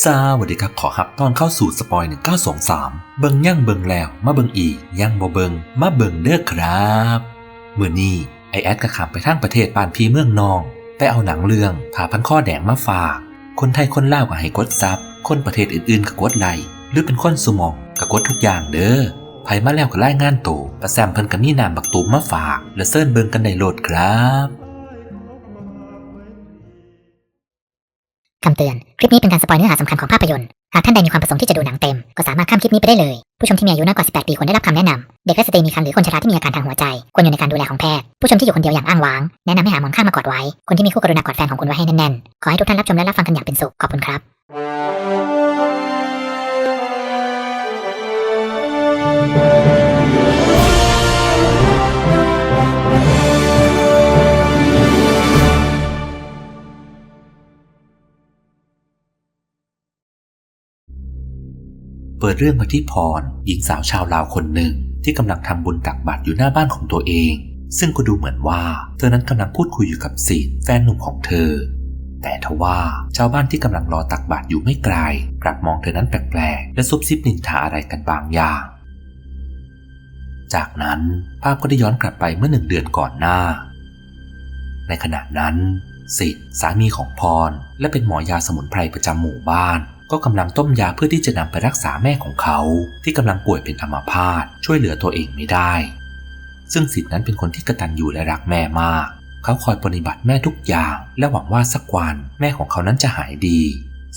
สวัสดีครับขอฮับตอนเข้าสู่สปอย 1923 เบิงย่างเบิงแล้ว มาเบิงอีกย่างบ่เบิงมาเบิงเด้อครับเมื่อนี้ไอแอดกระขำไปทางประเทศปานพีเมืองนอง ไปเอาหนังเรื่องผ่าพันข้อแดงมาฝาก คนไทยคนลาวก็ให้กดซับคนประเทศอื่นๆก็กดไลค์หรือเป็นคนสมองก็กดทุกอย่างเด้อไผมาแล้วก็รายงานโตวประแซมเพิ่นก็มีนามบักตูมมาฝาก และเซิร์นเบิงกันได้โหลดครับ คำเตือน คลิปนี้เป็นการสปอยเนื้อหาสำคัญของภาพยนตร์ หากท่านใดมีความประสงค์ที่จะดูหนังเต็ม ก็สามารถข้ามคลิปนี้ไปได้เลย ผู้ชมที่มีอายุน้อยกว่า 18 ปีควรได้รับคำแนะนำ เด็กและสตรีมีครรภ์หรือคนชราที่มีอาการทางหัวใจ ควรอยู่ในการดูแลของแพทย์ ผู้ชมที่อยู่คนเดียวอย่างอ้างว้าง แนะนำให้หาหมอนข้างมากอดไว้ คนที่มีคู่กรุณากอดแฟนของคุณไว้ให้แน่นๆ ขอให้ทุกท่านรับชมและรับฟังกันอย่างเป็นสุข ขอบคุณครับ เปิดเรื่องมาที่พรหญิงสาวชาวลาวคนหนึ่ง ที่กำลังทำบุญตักบาตรอยู่หน้าบ้านของตัวเอง ซึ่งก็ดูเหมือนว่า เธอนั้นกำลังพูดคุยอยู่กับศิษย์แฟนหนุ่มของเธอ แต่ทว่าชาวบ้านที่กำลังรอตักบาตรอยู่ไม่ไกล กลับมองเธอนั้นแปลกๆและซุบซิบนินทาอะไรกันบางอย่าง จากนั้นภาพก็ได้ย้อนกลับไปเมื่อหนึ่งเดือนก่อนหน้า ในขณะนั้นสิทธิ์สามีของพร และเป็นหมอยาสมุนไพรประจำหมู่บ้าน ก็กำลังต้มยาเพื่อที่จะนำไปรักษาแม่ของเขา ที่กำลังป่วยเป็นอัมพาตช่วยเหลือตัวเองไม่ได้ ซึ่งสิทธิ์นั้นเป็นคนที่กระตันอยู่และรักแม่มาก เขาคอยปฏิบัติแม่ทุกอย่าง และหวังว่าสักวันแม่ของเขานั้นจะหายดี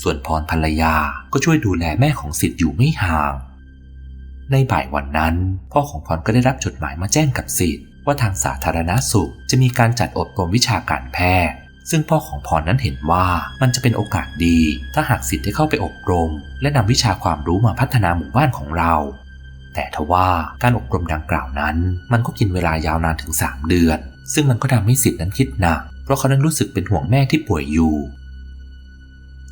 ส่วนพรภรรยาก็ช่วยดูแลแม่ของสิทธิ์อยู่ไม่ห่าง ในบ่ายวันนั้น พ่อของพรก็ได้รับจดหมายมาแจ้งกับสิทธิ์ว่าทางสาธารณสุขจะมีการจัดอบรมวิชาการแพทย์ ซึ่งพ่อของพรนั้นเห็นว่ามันจะเป็นโอกาสดี ถ้าหากสิทธิ์ได้เข้าไปอบรม และนำวิชาความรู้มาพัฒนาหมู่บ้านของเรา แต่ทว่าการอบรมดังกล่าวนั้น มันก็กินเวลายาวนานถึง 3 เดือน ซึ่งมันก็ทำให้สิทธิ์นั้นคิดหนักเพราะเขานั้นรู้สึกเป็นห่วงแม่ที่ป่วยอยู่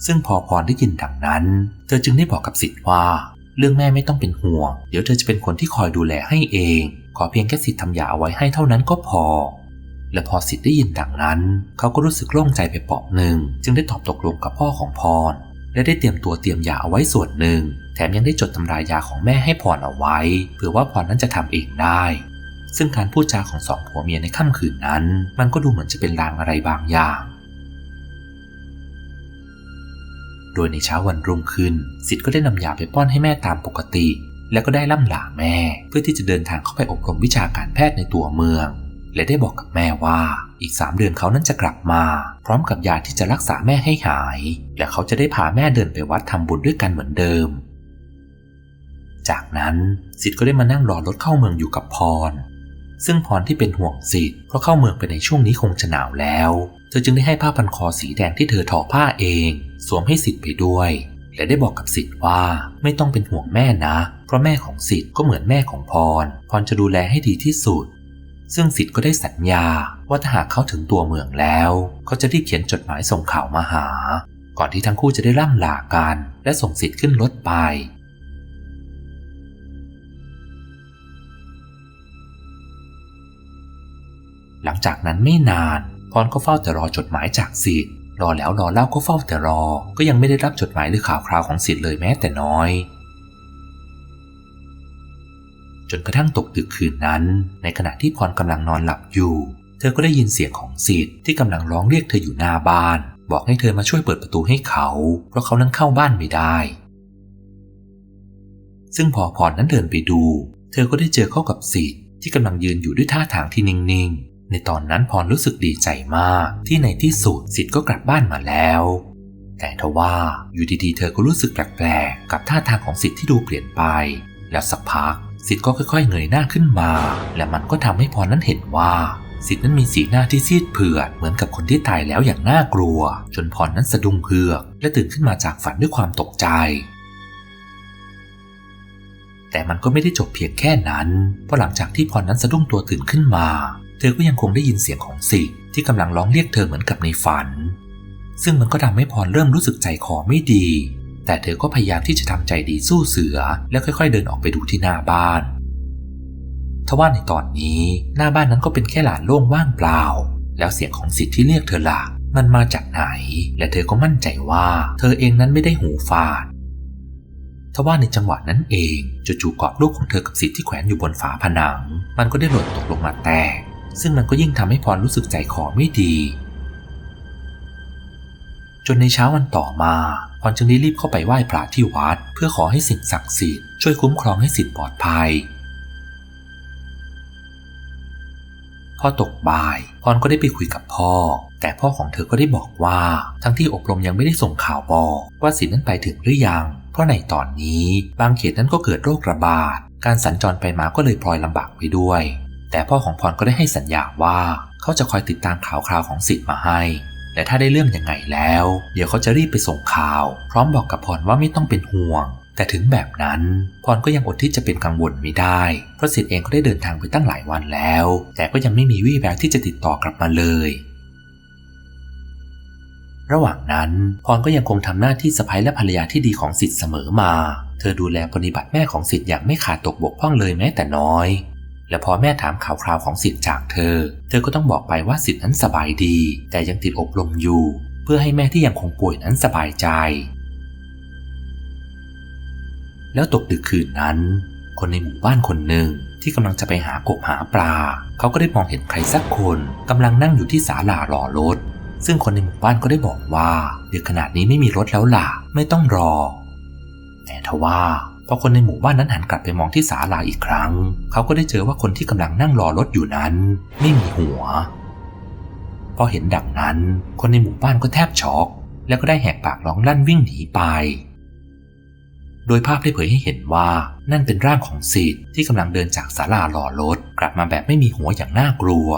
ซึ่งพอพรได้ยินดังนั้น เธอจึงได้บอกกับสิทธิ์ว่า เรื่องแม่ไม่ต้องเป็นห่วง เดี๋ยวเธอจะเป็นคนที่คอยดูแลให้เอง ขอเพียงแค่สิทธิ์ทำยาเอาไว้ให้เท่านั้นก็พอ และพอสิทธิ์ได้ยินดังนั้น เขาก็รู้สึกโล่งใจไปเปาะหนึ่ง จึงได้ตอบตกลงกับพ่อของพร และได้เตรียมตัวเตรียมยาเอาไว้ส่วนหนึ่ง แถมยังได้จดตำรายาของแม่ให้พรเอาไว้ เผื่อว่าพรนั้นจะทำเองได้ ซึ่งการพูดจาของสองผัวเมียในค่ำคืนนั้น มันก็ดูเหมือนจะเป็นลางอะไรบางอย่าง โดยในเช้าวันรุ่งขึ้น สิทธิ์ก็ได้นำยาไปป้อนให้แม่ตามปกติ แล้วก็ได้ล่ำลาแม่ เพื่อที่จะเดินทางเข้าไปอบรมวิชาการแพทย์ในตัวเมือง และได้บอกกับแม่ว่า อีกสามเดือนเขานั้นจะกลับมา พร้อมกับยาที่จะรักษาแม่ให้หาย และเขาจะได้พาแม่เดินไปวัดทำบุญด้วยกันเหมือนเดิม จากนั้นสิทธิ์ก็ได้มานั่งรอรถเข้าเมืองอยู่กับพร ซึ่งพรที่เป็นห่วงสิทธิ์เพราะเข้าเมืองไปในช่วงนี้คงจะหนาวแล้ว เธอจึงได้ให้ผ้าพันคอสีแดงที่เธอทอผ้าเอง สวมให้สิทธิ์ไปด้วยและได้บอกกับสิทธิ์ว่าไม่ต้องเป็นห่วงแม่นะ เพราะแม่ของสิทธิ์ก็เหมือนแม่ของพร พรจะดูแลให้ดีที่สุด ซึ่งสิทธิ์ก็ได้สัญญาว่าถ้าหากเขาถึงตัวเมืองแล้ว เขาจะรีบเขียนจดหมายส่งข่าวมาหา ก่อนที่ทั้งคู่จะได้ร่ำลากัน และส่งสิทธิ์ขึ้นรถไป หลังจากนั้นไม่นานพรก็เฝ้าแต่รอจดหมายจากสิทธิ์รอแล้วรอเล่าก็เฝ้าแต่รอ ก็ยังไม่ได้รับจดหมายหรือข่าวคราวของสิทธิ์เลยแม้แต่น้อย นกระทั่งตกดึกคืนนั้น ในขณะที่พรกำลังนอนหลับอยู่ เธอก็ได้ยินเสียงของสิทธิ์ที่กำลังร้องเรียกเธออยู่หน้าบ้าน บอกให้เธอมาช่วยเปิดประตูให้เขา เพราะเขานั้นเข้าบ้านไม่ได้ ซึ่งพอพรนั้นเดินไปดู เธอก็ได้เจอเข้ากับสิทธิ์ที่กำลังยืนอยู่ด้วยท่าทางที่นิ่งๆ ในตอนนั้นพรรู้สึกดีใจมากที่ในที่สุดสิทธิ์ก็กลับบ้านมาแล้วแต่ทว่าอยู่ดีๆ เธอก็รู้สึกแปลกๆ กับท่าทางของสิทธิ์ที่ดูเปลี่ยนไป แล้วสักพัก สิทธิ์ก็ค่อยๆเงยหน้าขึ้นมา และมันก็ทำให้พรนั้นเห็นว่า สิทธิ์นั้นมีสีหน้าที่ซีดเผือดเหมือนกับคนที่ตายแล้วอย่างน่ากลัว จนพรนั้นสะดุ้งเฮือก และตื่นขึ้นมาจากฝันด้วยความตกใจ แต่มันก็ไม่ได้จบเพียงแค่นั้น เพราะหลังจากที่พรนั้นสะดุ้งตัวตื่นขึ้นมา เธอก็ยังคงได้ยินเสียงของสิทธิ์ที่กำลังร้องเรียกเธอเหมือนกับในฝัน ซึ่งมันก็ทำให้พรเริ่มรู้สึกใจคอไม่ดี แต่เธอก็พยายามที่จะทำใจดีสู้เสือ แล้วค่อยๆ เดินออกไปดูที่หน้าบ้านทว่าในตอนนี้หน้าบ้านนั้นก็เป็นแค่ลานโล่งว่างเปล่า แล้วเสียงของสิทธิ์ที่เรียกเธอละมันมาจากไหน และเธอก็มั่นใจว่า เธอเองนั้นไม่ได้หูฝาดทว่าในจังหวะนั้นเองจู่ๆกรอบรูปของเธอกับสิทธิ์ที่แขวนอยู่บนฝาผนัง มันก็ได้หล่นตกลงมาแตกซึ่งมันก็ยิ่งทำให้พรรู้สึกใจคอไม่ดี จนในเช้าวันต่อมาพรจึงได้รีบเข้าไปไหว้พระที่วัด เพื่อขอให้สิ่งศักดิ์สิทธิ์ช่วยคุ้มครองให้สิทธิ์ปลอดภัย พอตกบ่ายพรก็ได้ไปคุยกับพ่อ แต่พ่อของเธอก็ได้บอกว่า ทั้งที่อบรมยังไม่ได้ส่งข่าวบอกว่าสิทธิ์นั้นไปถึงหรือยัง เพราะในตอนนี้บางเขตนั้นก็เกิดโรคระบาด การสัญจรไปมาก็เลยพลอยลำบากไปด้วย แต่พ่อของพรก็ได้ให้สัญญาว่า เขาจะคอยติดตามข่าวคราวของสิทธิ์มาให้ และถ้าได้เรื่องยังไงแล้ว เดี๋ยวเขาจะรีบไปส่งข่าว พร้อมบอกกับพรว่าไม่ต้องเป็นห่วง แต่ถึงแบบนั้นพรก็ยังอดที่จะเป็นกังวลไม่ได้ เพราะสิทธิ์เองก็ได้เดินทางไปตั้งหลายวันแล้ว แต่ก็ยังไม่มีวี่แววที่จะติดต่อกลับมาเลย ระหว่างนั้นพรก็ยังคงทำหน้าที่สะพ้ยและภรรยาที่ดีของสิทธิ์เสมอมา เธอดูแลปฏิบัติแม่ของสิทธิ์อย่างไม่ขาดตกบกพร่องเลยแม้แต่น้อย และพอแม่ถามข่าวคราวของสิทธิ์จากเธอ เธอก็ต้องบอกไปว่าสิทธิ์นั้นสบายดี แต่ยังติดอบรมอยู่ เพื่อให้แม่ที่ยังคงป่วยนั้นสบายใจ แล้วตกดึกคืนนั้น คนในหมู่บ้านคนหนึ่งที่กำลังจะไปหากบหาปลา เขาก็ได้มองเห็นใครสักคนกำลังนั่งอยู่ที่ศาลารอรถ ซึ่งคนในหมู่บ้านก็ได้บอกว่าเดึกขนาดนี้ไม่มีรถแล้วล่ะ ไม่ต้องรอ แต่ทว่า พอคนในหมู่บ้านนั้นหันกลับไปมองที่ศาลาอีกครั้ง เขาก็ได้เจอว่าคนที่กำลังนั่งรอรถอยู่นั้น ไม่มีหัว พอเห็นดังนั้น คนในหมู่บ้านก็แทบช็อก แล้วก็ได้แหกปากร้องลั่นวิ่งหนีไป โดยภาพได้เผยให้เห็นว่านั่นเป็นร่างของสิทธิ์ที่กำลังเดินจากศาลารอรถ กลับมาแบบไม่มีหัวอย่างน่ากลัว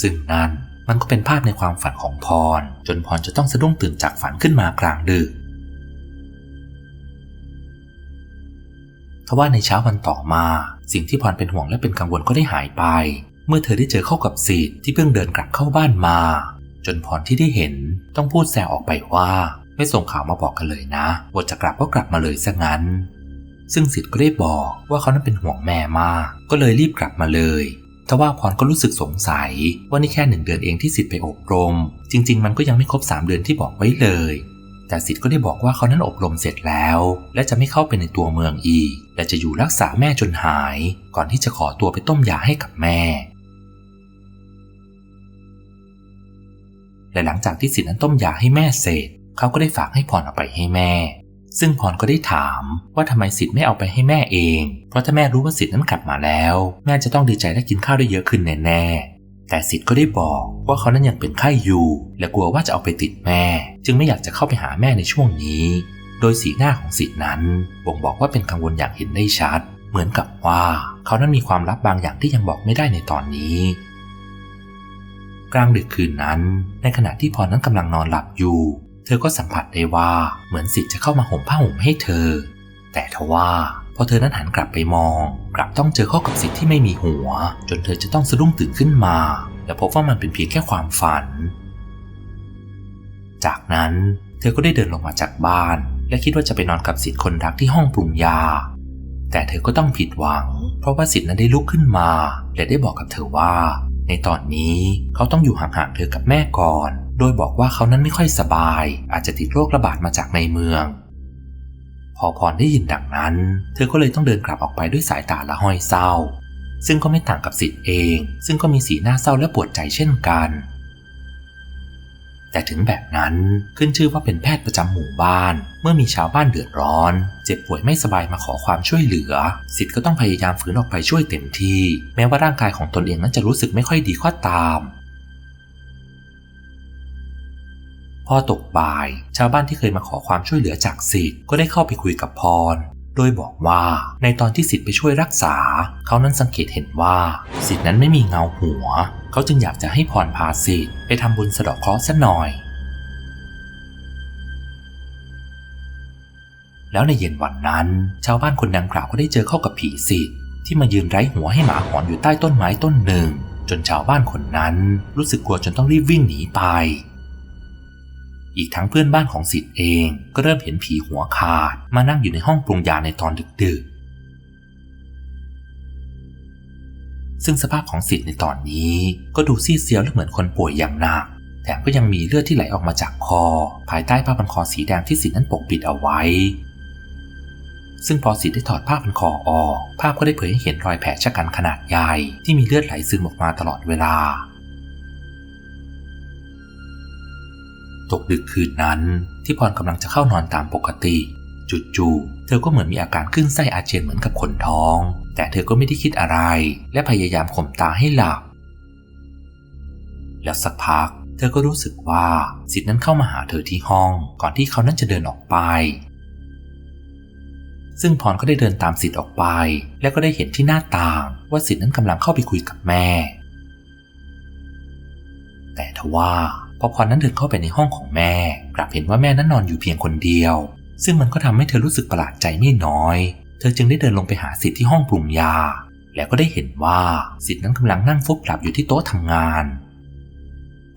ซึ่งนั่นมันก็เป็นภาพในความฝันของพร จนพรจะต้องสะดุ้งตื่นจากฝันขึ้นมากลางดึก ทว่าในเช้าวันต่อมา สิ่งที่พรเป็นห่วงและเป็นกังวลก็ได้หายไป เมื่อเธอได้เจอเข้ากับสิทธิ์ที่เพิ่งเดินกลับเข้าบ้านมา จนพรที่ได้เห็นต้องพูดแซวออกไปว่าไม่ส่งข่าวมาบอกกันเลยนะว่าจะกลับก็กลับมาเลยซะงั้น ซึ่งสิทธิ์ก็ได้บอกว่าเขานั้นเป็นห่วงแม่มากก็เลยรีบกลับมาเลยทว่าพรก็รู้สึกสงสัยว่านี่แค่หนึ่งเดือนเองที่สิทธิ์ไปอบรม จริง ๆ มันก็ยังไม่ครบสามเดือนที่บอกไว้เลย แต่สิทธิ์ก็ได้บอกว่าเขานั้นอบรมเสร็จแล้ว และจะไม่เข้าไปในตัวเมืองอีก และจะอยู่รักษาแม่จนหาย ก่อนที่จะขอตัวไปต้มยาให้กับแม่ และหลังจากที่สิทธิ์นั้นต้มยาให้แม่เสร็จ เขาก็ได้ฝากให้พรเอาไปให้แม่ ซึ่งพรก็ได้ถามว่าทำไมสิทธิ์ไม่เอาไปให้แม่เอง เพราะถ้าแม่รู้ว่าสิทธิ์นั้นกลับมาแล้ว แม่จะต้องดีใจและกินข้าวได้เยอะขึ้นแน่ๆ แต่สิทธิ์ก็ได้บอกว่าเขานั้นยังเป็นไข้อยู่ และกลัวว่าจะเอาไปติดแม่ จึงไม่อยากจะเข้าไปหาแม่ในช่วงนี้ โดยสีหน้าของสิทธิ์นั้นบ่งบอกว่าเป็นกังวลอย่างเห็นได้ชัด เหมือนกับว่าเขานั้นมีความลับบางอย่างที่ยังบอกไม่ได้ในตอนนี้ กลางดึกคืนนั้น ในขณะที่พรนั้นกำลังนอนหลับอยู่ เธอก็สัมผัสได้ว่าเหมือนสิทธิ์จะเข้ามาห่มผ้าห่มให้เธอ แต่ทว่า พอเธอนั้นหันกลับไปมอง กลับต้องเจอเข้ากับสิทธิ์ที่ไม่มีหัว จนเธอจะต้องสะดุ้งตื่นขึ้นมา และพบว่ามันเป็นเพียงแค่ความฝัน จากนั้นเธอก็ได้เดินลงมาจากบ้าน และคิดว่าจะไปนอนกับสิทธิ์คนรักที่ห้องปรุงยา แต่เธอก็ต้องผิดหวัง เพราะว่าสิทธิ์นั้นได้ลุกขึ้นมา และได้บอกกับเธอว่า ในตอนนี้เขาต้องอยู่ห่างๆเธอกับแม่ก่อน โดยบอกว่าเขานั้นไม่ค่อยสบาย อาจจะติดโรคระบาดมาจากในเมือง พอพรได้ยินดังนั้น เธอก็เลยต้องเดินกลับออกไปด้วยสายตาละห้อยเศร้า ซึ่งก็ไม่ต่างกับสิทธิ์เอง ซึ่งก็มีสีหน้าเศร้าและปวดใจเช่นกัน แต่ถึงแบบนั้นขึ้นชื่อว่าเป็นแพทย์ประจำหมู่บ้าน เมื่อมีชาวบ้านเดือดร้อน เจ็บป่วยไม่สบายมาขอความช่วยเหลือ สิทธิ์ก็ต้องพยายามฝืนออกไปช่วยเต็มที่ แม้ว่าร่างกายของตนเองนั้นจะรู้สึกไม่ค่อยดีก็ตาม พอตกบ่าย ชาวบ้านที่เคยมาขอความช่วยเหลือจากสิทธิ์ก็ได้เข้าไปคุยกับพร โดยบอกว่าในตอนที่สิทธิ์ไปช่วยรักษา เขานั้นสังเกตเห็นว่าสิทธิ์นั้นไม่มีเงาหัว เขาจึงอยากจะให้พรพาสิทธิ์ไปทำบุญสะเดาะเคราะห์ซะหน่อย แล้วในเย็นวันนั้น ชาวบ้านคนดังกล่าวก็ได้เจอเข้ากับผีสิทธิ์ที่มายืนไร้หัวให้หมาหอนอยู่ใต้ต้นไม้ต้นหนึ่งจนชาวบ้านคนนั้นรู้สึกกลัวจนต้องรีบวิ่งหนีไป อีกทั้งเพื่อนบ้านของสิทธิ์เอง ก็เริ่มเห็นผีหัวขาด มานั่งอยู่ในห้องปรุงยาในตอนดึกๆ ซึ่งสภาพของสิทธิ์ในตอนนี้ก็ดูซีดเซียวและเหมือนคนป่วยอย่างหนักแถมก็ยังมีเลือดที่ไหลออกมาจากคอ ภายใต้ผ้าพันคอสีแดงที่สิทธิ์นั้นปกปิดเอาไว้ ซึ่งพอสิทธิ์ได้ถอดผ้าพันคอออก ภาพก็ได้เผยให้เห็นรอยแผลชะกันขนาดใหญ่ที่มีเลือดไหลซึมออกมาตลอดเวลา ตกดึกคืนนั้นที่พรกำลังจะเข้านอนตามปกติ จู่ๆเธอก็เหมือนมีอาการขึ้นไส้อาเจียนเหมือนกับคนท้อง แต่เธอก็ไม่ได้คิดอะไร และพยายามข่มตาให้หลับ แล้วสักพัก เธอก็รู้สึกว่าสิทธิ์นั้นเข้ามาหาเธอที่ห้อง ก่อนที่เขานั้นจะเดินออกไป ซึ่งพรก็ได้เดินตามสิทธิ์ออกไป และก็ได้เห็นที่หน้าต่างว่าสิทธิ์นั้นกำลังเข้าไปคุยกับแม่ แต่ทว่า พอพรนั้นเดินเข้าไปในห้องของแม่ กลับเห็นว่าแม่นั้นนอนอยู่เพียงคนเดียว ซึ่งมันก็ทำให้เธอรู้สึกประหลาดใจไม่น้อย เธอจึงได้เดินลงไปหาสิทธิ์ที่ห้องปรุงยา แล้วก็ได้เห็นว่าสิทธิ์นั้นกำลังนั่งฟุบหลับอยู่ที่โต๊ะทำงาน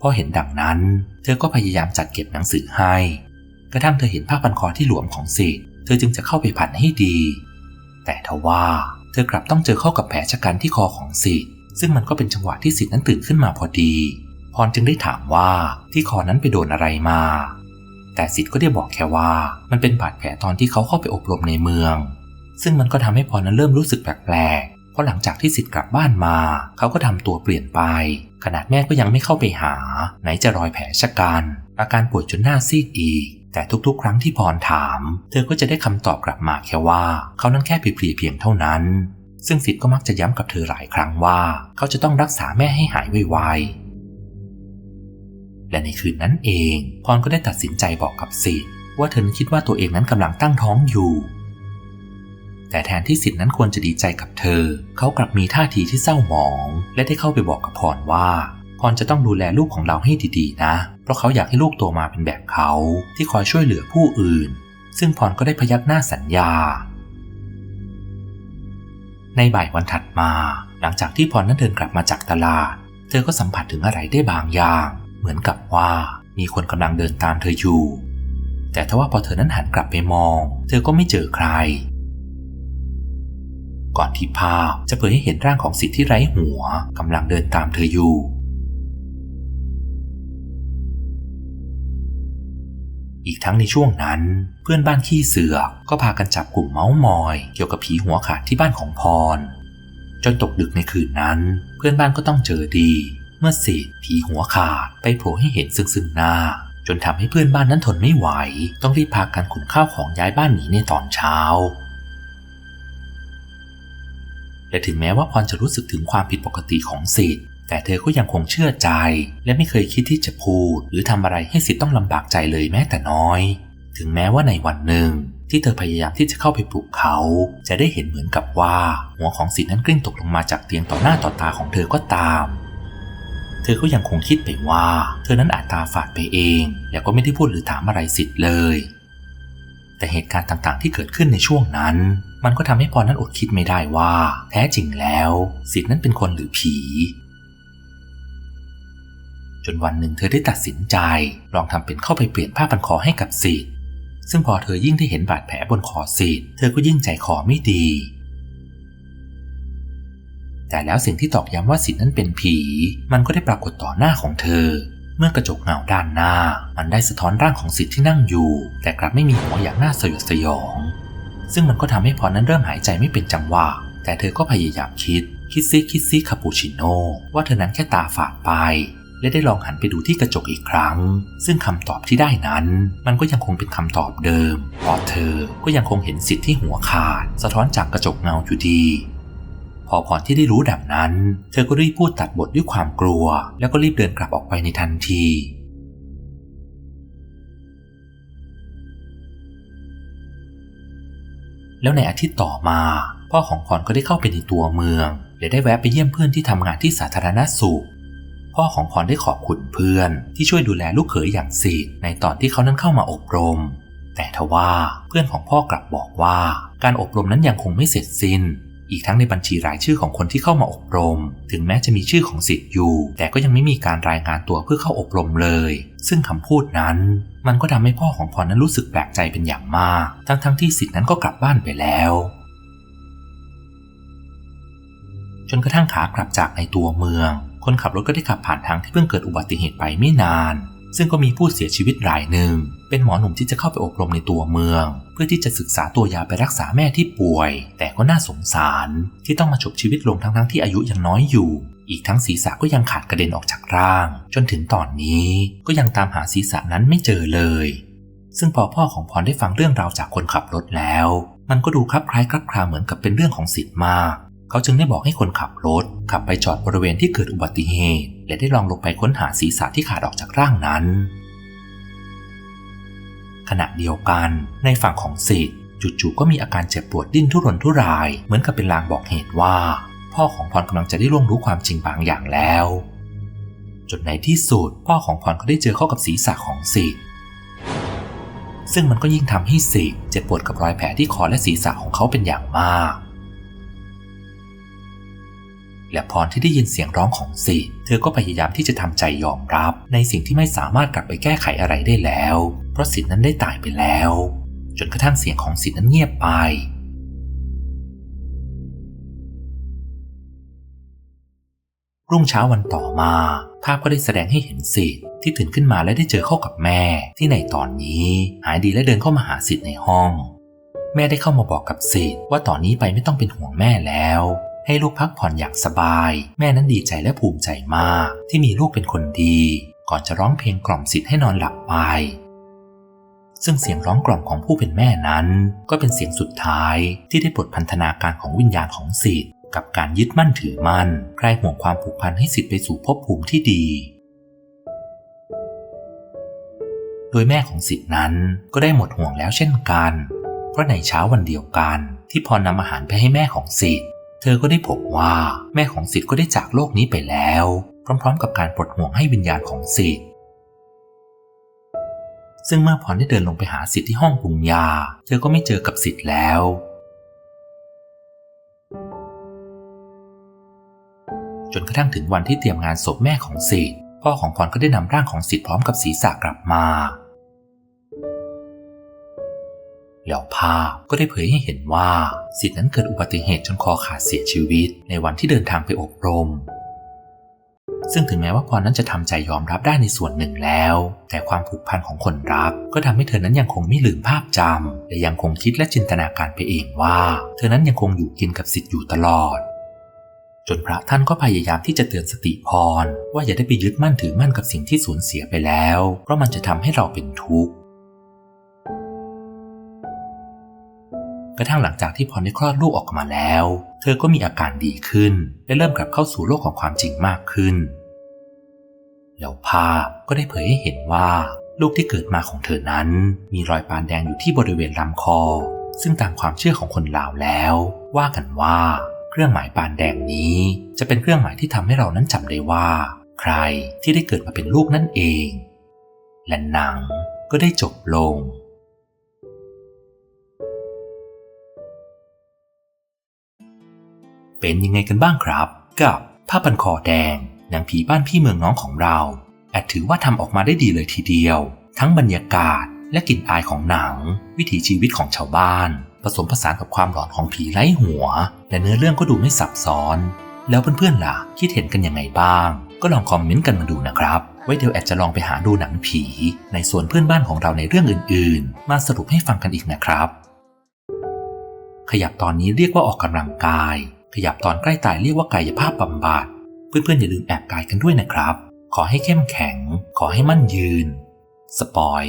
พอเห็นดังนั้น เธอก็พยายามจัดเก็บหนังสือให้ กระทั่งเธอเห็นผ้าพันคอที่หลวมของสิทธิ์เธอจึงจะเข้าไปพันให้ดี แต่ทว่าเธอกลับต้องเจอเข้ากับแผลชะกันที่คอของสิทธิ์ซึ่งมันก็เป็นจังหวะที่สิทธิ์นั้นตื่นขึ้นมาพอดี พรจึงได้ถามว่าที่คอนั้นไปโดนอะไรมา แต่สิทธิ์ก็ได้บอกแค่ว่ามันเป็นบาดแผลตอนที่เขาเข้าไปอบรมในเมือง ซึ่งมันก็ทำให้พรนั้นเริ่มรู้สึกแปลกๆ เพราะหลังจากที่สิทธิ์กลับบ้านมา เขาก็ทำตัวเปลี่ยนไป ขนาดแม่ก็ยังไม่เข้าไปหา ไหนจะรอยแผลชะกัน อาการปวดจนหน้าซีดอีก แต่ทุกๆ ครั้งที่พรถาม เธอก็จะได้คำตอบกลับมาแค่ว่า เขานั้นแค่เพลียเพียงเท่านั้น ซึ่งสิทธิ์ก็มักจะย้ำกับเธอหลายครั้งว่า เขาจะต้องรักษาแม่ให้หายไวๆ และในคืนนั้นเอง พรก็ได้ตัดสินใจบอกกับสิทธิ์ว่าเธอคิดว่าตัวเองนั้นกำลังตั้งท้องอยู่ แต่แทนที่สิทธิ์นั้นควรจะดีใจกับเธอ เขากลับมีท่าทีที่เศร้าหมอง และได้เข้าไปบอกกับพรว่าพรจะต้องดูแลลูกของเราให้ดีๆ นะ เพราะเขาอยากให้ลูกโตมาเป็นแบบเขาที่คอยช่วยเหลือผู้อื่น ซึ่งพรก็ได้พยักหน้าสัญญา ในบ่ายวันถัดมา หลังจากที่พรนั้นเดินกลับมาจากตลาด เธอก็สัมผัสถึงอะไรได้บางอย่าง เหมือนกับว่ามีคนกำลังเดินตามเธออยู่ แต่ทว่าพอเธอนั้นหันกลับไปมอง เธอก็ไม่เจอใคร ก่อนที่ภาพจะเผยให้เห็นร่างของสิทธิ์ที่ไร้หัวกำลังเดินตามเธออยู่ อีกทั้งในช่วงนั้น เพื่อนบ้านขี้เสือกก็พากันจับกลุ่มเมาส์มอย เกี่ยวกับผีหัวขาดที่บ้านของพร จนตกดึกในคืนนั้น เพื่อนบ้านก็ต้องเจอดี เมื่อสิทธิ์ผีหัวขาดไปโผล่ให้เห็นซึ่งซึ่งหน้า จนทำให้เพื่อนบ้านนั้นทนไม่ไหว ต้องรีบพากันขนข้าวของย้ายบ้านหนีในตอนเช้าและถึงแม้ว่าพรจะรู้สึกถึงความผิดปกติของสิทธิ์แต่เธอก็ยังคงเชื่อใจ และไม่เคยคิดที่จะพูด หรือทำอะไรให้สิทธิ์ต้องลำบากใจเลยแม้แต่น้อย ถึงแม้ว่าในวันหนึ่ง ที่เธอพยายามที่จะเข้าไปปลุกเขา จะได้เห็นเหมือนกับว่า หัวของสิทธิ์นั้นกลิ้งตกลงมาจากเตียงต่อหน้าต่อตาของเธอก็ตาม เธอก็ยังคงคิดไปว่า เธอนั้นอาจตาฝาดไปเอง แล้วก็ไม่ได้พูดหรือถามอะไรสิทธิ์เลย แต่เหตุการณ์ต่างๆ ที่เกิดขึ้นในช่วงนั้น มันก็ทำให้พรนั้นอดคิดไม่ได้ว่า แท้จริงแล้วสิทธิ์นั้นเป็นคนหรือผี จนวันหนึ่งเธอได้ตัดสินใจ ลองทำเป็นเข้าไปเปลี่ยนผ้าพันคอให้กับสิทธิ์ซึ่งพอเธอยิ่งได้เห็นบาดแผลบนคอสิทธิ์เธอก็ยิ่งใจคอไม่ดี แต่แล้วสิ่งที่ตอกย้ำว่าสิทธิ์นั้นเป็นผี มันก็ได้ปรากฏต่อหน้าของเธอ เมื่อกระจกเงาด้านหน้า มันได้สะท้อนร่างของสิทธิ์ที่นั่งอยู่ แต่กลับไม่มีหัวอย่างน่าสยดสยอง ซึ่งมันก็ทำให้พรนั้นเริ่มหายใจไม่เป็นจังหวะ แต่เธอก็พยายามคิด คิดซิคิดซิคาปูชิโน่ว่าเธอนั้นแค่ตาฝาดไป และได้ลองหันไปดูที่กระจกอีกครั้ง ซึ่งคำตอบที่ได้นั้น มันก็ยังคงเป็นคำตอบเดิมเพราะเธอก็ยังคงเห็นสิทธิ์ที่หัวขาด สะท้อนจากกระจกเงาอยู่ดี อพรที่ได้รู้ดังนั้น เธอก็รีบพูดตัดบทด้วยความกลัว แล้วก็รีบเดินกลับออกไปในทันทีแล้วในอาทิตย์ต่อมา พ่อของพรก็ได้เข้าไปในตัวเมืองและได้แวะไปเยี่ยมเพื่อนที่ทำงานที่สาธารณสุข พ่อของพรได้ขอบคุณเพื่อน ที่ช่วยดูแลลูกเขยอย่างสิทธิ์ในตอนที่เขานั้นเข้ามาอบรม แต่ทว่าเพื่อนของพ่อกลับบอกว่า การอบรมนั้นยังคงไม่เสร็จสิ้น อีกทั้งในบัญชีรายชื่อของคนที่เข้ามาอบรม ถึงแม้จะมีชื่อของสิทธิ์อยู่ แต่ก็ยังไม่มีการรายงานตัวเพื่อเข้าอบรมเลย ซึ่งคำพูดนั้น มันก็ทำให้พ่อของพรนั้นรู้สึกแปลกใจเป็นอย่างมาก ทั้งๆทที่สิทธิ์นั้นก็กลับบ้านไปแล้วจนกระทั่งขากลับจากในตัวเมือง คนขับรถก็ได้ขับผ่านทางที่เพิ่งเกิดอุบัติเหตุไปไม่นาน ซึ่งก็มีผู้เสียชีวิตรายหนึ่ง เป็นหมอหนุ่มที่จะเข้าไปอบรมในตัวเมือง เพื่อที่จะศึกษาตัวยาไปรักษาแม่ที่ป่วย แต่ก็น่าสงสาร ที่ต้องมาจบชีวิตลงทั้งๆที่อายุยังน้อยอยู่ อีกทั้งศีรษะก็ยังขาดกระเด็นออกจากร่าง จนถึงตอนนี้ก็ยังตามหาศีรษะนั้นไม่เจอเลย ซึ่งพอพ่อของพรได้ฟังเรื่องราวจากคนขับรถแล้ว มันก็ดูคลับคล้ายคลับคลาเหมือนกับเป็นเรื่องของสิทธิ์มาก เขาจึงได้บอกให้คนขับรถขับไปจอดบริเวณที่เกิดอุบัติเหตุ และได้ลองลงไปค้นหาศีรษะที่ขาดออกจากร่างนั้น ขณะเดียวกันในฝั่งของสิทธิ์จู่ๆก็มีอาการเจ็บปวดดิ้นทุรนทุราย เหมือนกับเป็นลางบอกเหตุว่า พ่อของพรกำลังจะได้ล่วงรู้ความจริงบางอย่างแล้ว จนในที่สุดพ่อของพรก็ได้เจอเข้ากับศีรษะของสิทธิ์ซึ่งมันก็ยิ่งทำให้สิทธิ์เจ็บปวดกับรอยแผลที่คอและศีรษะของเขาเป็นอย่างมาก และพรที่ได้ยินเสียงร้องของสิทธิ์เธอก็พยายามที่จะทำใจยอมรับ ในสิ่งที่ไม่สามารถกลับไปแก้ไขอะไรได้แล้ว เพราะสิทธินั้นได้ตายไปแล้ว จนกระทั่งเสียงของสิทธินั้นเงียบไปรุ่งเช้าวันต่อมา ภาพก็ได้แสดงให้เห็นสิทธิ์ที่ตื่นขึ้นมาและได้เจอเข้ากับแม่ ที่ในตอนนี้ หายดีและเดินเข้ามาหาสิทธิ์ในห้อง แม่ได้เข้ามาบอกกับสิทธิ์ว่าตอนนี้ไปไม่ต้องเป็นห่วงแม่แล้ว ให้ลูกพักผ่อนอย่างสบาย แม่นั้นดีใจและภูมิใจมาก ที่มีลูกเป็นคนดี ก่อนจะร้องเพลงกล่อมสิทธิ์ให้นอนหลับไป ซึ่งเสียงร้องกล่อมของผู้เป็นแม่นั้น ก็เป็นเสียงสุดท้ายที่ได้ปลดพันธนาการของวิญญาณของสิทธิ์กับการยึดมั่นถือมั่นใครห่วงความผูกพันให้สิทธิ์ไปสู่ภพภูมิที่ดี โดยแม่ของสิทธิ์นั้นก็ได้หมดห่วงแล้วเช่นกัน เพราะในเช้าวันเดียวกัน ที่พรนำอาหารไปให้แม่ของสิทธิ์ เธอก็ได้พบว่าแม่ของสิทธิ์ก็ได้จากโลกนี้ไปแล้ว พร้อมๆ กับการปลดห่วงให้วิญญาณของสิทธิ์ซึ่งเมื่อพรได้เดินลงไปหาสิทธิ์ที่ห้องปรุงยา เธอก็ไม่เจอกับสิทธิ์แล้ว จนกระทั่งถึงวันที่เตรียมงานศพแม่ของสิทธิ์พ่อของพรก็ได้นำร่างของสิทธิ์พร้อมกับศีรษะกลับมา แล้วภาพก็ได้เผยให้เห็นว่าสิทธิ์นั้นเกิดอุบัติเหตุจนคอขาดเสียชีวิต ในวันที่เดินทางไปอบรม ซึ่งถึงแม้ว่าพรนั้นจะทำใจยอมรับได้ในส่วนหนึ่งแล้ว แต่ความผูกพันของคนรัก ก็ทำให้เธอนั้นยังคงไม่ลืมภาพจำและยังคงคิดและจินตนาการไปเองว่า เธอนั้นยังคงอยู่กินกับสิทธิ์อยู่ตลอดจนพระท่านก็พยายามที่จะเตือนสติพร ว่าอย่าได้ไปยึดมั่นถือมั่นกับสิ่งที่สูญเสียไปแล้ว เพราะมันจะทำให้เราเป็นทุกข์ กระทั่งหลังจากที่พรได้คลอดลูกออกมาแล้ว เธอก็มีอาการดีขึ้น และเริ่มกลับเข้าสู่โลกของความจริงมากขึ้นแล้วภาพก็ได้เผยให้เห็นว่า ลูกที่เกิดมาของเธอนั้น มีรอยปานแดงอยู่ที่บริเวณลำคอ ซึ่งตามความเชื่อของคนลาวแล้ว ว่ากันว่า เครื่องหมายปานแดงนี้ จะเป็นเครื่องหมายที่ทำให้เรานั้นจำได้ว่า ใครที่ได้เกิดมาเป็นลูกนั่นเอง และหนังก็ได้จบลง เป็นยังไงกันบ้างครับ กับผ้าพันคอแดงหนังผีบ้านพี่เมืองน้องของเราแอดถือว่าทำออกมาได้ดีเลยทีเดียว ทั้งบรรยากาศและกลิ่นอายของหนัง วิถีชีวิตของชาวบ้าน ผสมผสานกับความหลอนของผีไร้หัว และเนื้อเรื่องก็ดูไม่ซับซ้อน แล้วเพื่อนๆล่ะ คิดเห็นกันยังไงบ้าง ก็ลองคอมเมนต์กันมาดูนะครับ ไว้เดี๋ยวแอดจะลองไปหาดูหนังผี ในส่วนเพื่อนบ้านของเราในเรื่องอื่นๆ มาสรุปให้ฟังกันอีกนะครับ ขยับตอนนี้เรียกว่าออกกำลังกาย ขยับตอนใกล้ตายเรียกว่ากายภาพบำบัดเพื่อนๆอย่าลืมแอบกายกันด้วยนะครับ ขอให้เข้มแข็ง ขอให้มั่นยืน สปอย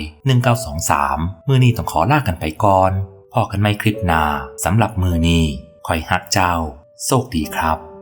1923 มือนี้ต้องขอลากันไปก่อนพอกันไม่คลิปหนาสำหรับมือนี้คอยฮักเจ้า โชคดีครับ